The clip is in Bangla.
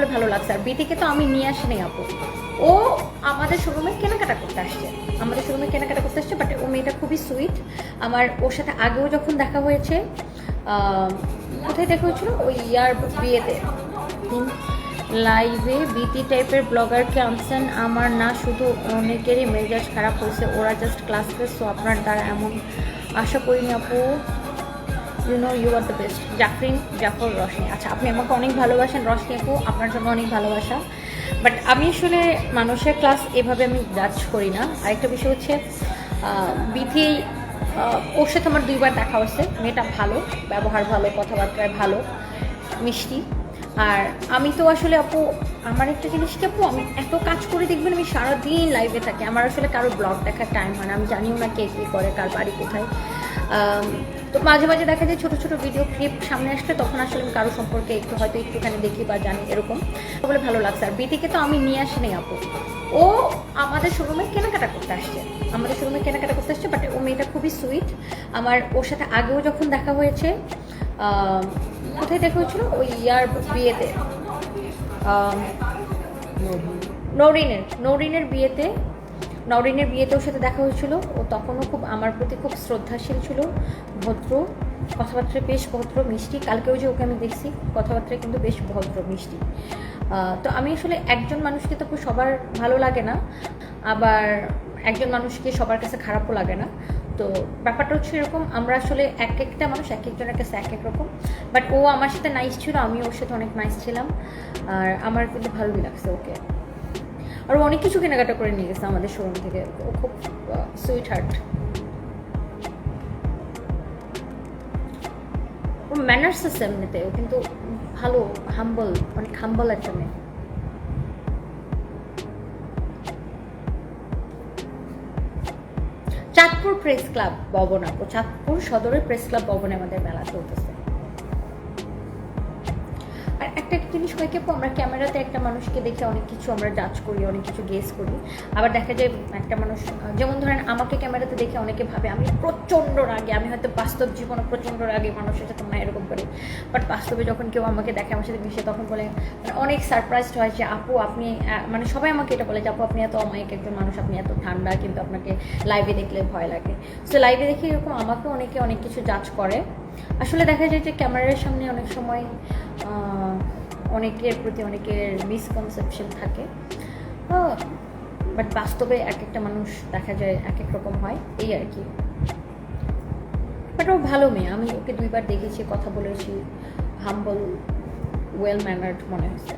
বলে ভালো লাগছে। আর বিটিকে তো আমি নিয়ে আসিনি আপু। ও আমাদের শোরুমে কেনাকাটা করতে আসছে। আমাদের শোরুমে কেনাকাটা করতে আসছে বাট ও মেয়েটা খুবই সুইট আমার ওর সাথে আগেও যখন দেখা হয়েছে কোথায় দেখা হয়েছিল? ওই ইয়ার বিয়েতে। লাইভে বিটি টাইপের ব্লগারকে আনছেন। আমার না, শুধু অনেকেরই মেজাজ খারাপ হয়েছে। ওরা জাস্ট ক্লাস টেস্ট সো আপনার দ্বারা এমন আশা করিনি আপু। You know you are the best Jafrin Jafar Roshni আচ্ছা আপনি আমাকে অনেক ভালোবাসেন রশনি আপু, আপনার জন্য অনেক ভালোবাসা। বাট আমি আসলে মানুষের ক্লাস এভাবে আমি জাজ করি না। আরেকটা বিষয় হচ্ছে বিধি ওর সাথে আমার দুইবার দেখা হয়েছে। মেয়েটা ভালো, ব্যবহার ভালো, কথাবার্তায় ভালো, মিষ্টি। আর আমি তো আসলে আপু, আমার একটা জিনিস কি আপু, আমি এত কাজ করে দেখবেন আমি সারাদিন লাইভে থাকি। আমার আসলে কারও ব্লগ দেখার টাইম হয় না। আমি জানিও না কে কী করে, কার বাড়ি কোথায়। তো মাঝে মাঝে দেখা যায় ছোটো ছোটো ভিডিও ক্লিপ সামনে আসলে তখন আসলে আমি কারও সম্পর্কে একটু হয়তো একটুখানি দেখি বা জানি এরকম। বলে ভালো লাগছে। আর বিটিকে তো আমি নিয়ে আসিনি আপু। ও আমাদের শোরুমে কেনাকাটা করতে আসছে। আমাদের শোরুমে কেনাকাটা করতে আসছে বাট ও মেয়েটা খুবই সুইট আমার ওর সাথে আগেও যখন দেখা হয়েছে কোথায় দেখা হয়েছিল? ওই ইয়ার বিয়েতে। নরিনের নরিনের বিয়েতে নরিনের বিয়েতে ওর সাথে দেখা হয়েছিল। ও তখনও খুব আমার প্রতি খুব শ্রদ্ধাশীল ছিল, ভদ্র কথাবার্তায় বেশ ভদ্র, মিষ্টি। কালকেও যে ওকে আমি দেখছি, কথাবার্তায় কিন্তু বেশ ভদ্র, মিষ্টি। তো আমি আসলে একজন মানুষকে তো সবার ভালো লাগে না, আবার একজন মানুষকে সবার কাছে খারাপও লাগে না। তো ব্যাপারটা হচ্ছে এরকম, আমরা আসলে এক একটা মানুষ এক একজনের কাছে এক এক রকম। বাট ও আমার সাথে নাইস ছিল আমি ওর সাথে অনেক নাইস ছিলাম। আর আমার কিন্তু ভালোই লাগছে ওকে। আর অনেক কিছু কেনাকাটা করে নিয়ে গেছে আমাদের শোরুম থেকে। ও খুব সুইট হার্ট ওর ম্যানার্স আছে এমনিতে, ও কিন্তু ভালো হাম্বল অনেক হাম্বল একটা মেয়ে। চাঁদপুর প্রেস ক্লাব ভবন আপু চাঁদপুর সদরের প্রেস ক্লাব ভবনে আমাদের মেলা চলতেছে। আর একটা জিনিস হয় কি আমরা ক্যামেরাতে একটা মানুষকে দেখে অনেক কিছু আমরা জাজ করি, অনেক কিছু গেস করি। আবার দেখা যায় একটা মানুষ, যেমন ধরেন আমাকে ক্যামেরাতে দেখে অনেকে ভাবে আমি প্রচণ্ড রাগে, আমি হয়তো বাস্তব জীবনে প্রচণ্ড রাগে মানুষের সাথে না এরকম করি। বাট বাস্তবে যখন কেউ আমাকে দেখে আমার সাথে মিশে, তখন বলে মানে অনেক সারপ্রাইজড হয় যে, আপু, আপনি মানে সবাই আমাকে এটা বলে যে, আপু, আপনি এত অমায়িক একজন মানুষ, আপনি এত ঠান্ডা, কিন্তু আপনাকে লাইভে দেখলে ভয় লাগে। সো লাইভে দেখে এরকম আমাকে অনেকে অনেক কিছু জাজ করে। আসলে দেখা যায় যে ক্যামেরার সামনে অনেক সময় অনেকের প্রতি অনেকের মিসকনসেপশন থাকে। বাট বাস্তবে এক একটা মানুষ দেখা যায় এক এক রকম হয়, এই আর কি। বাট ও ভালো মেয়ে, আমি ওকে দুইবার দেখেছি, কথা বলেছি হাম্বল ওয়েল ম্যানার্ড মনে হয়েছে।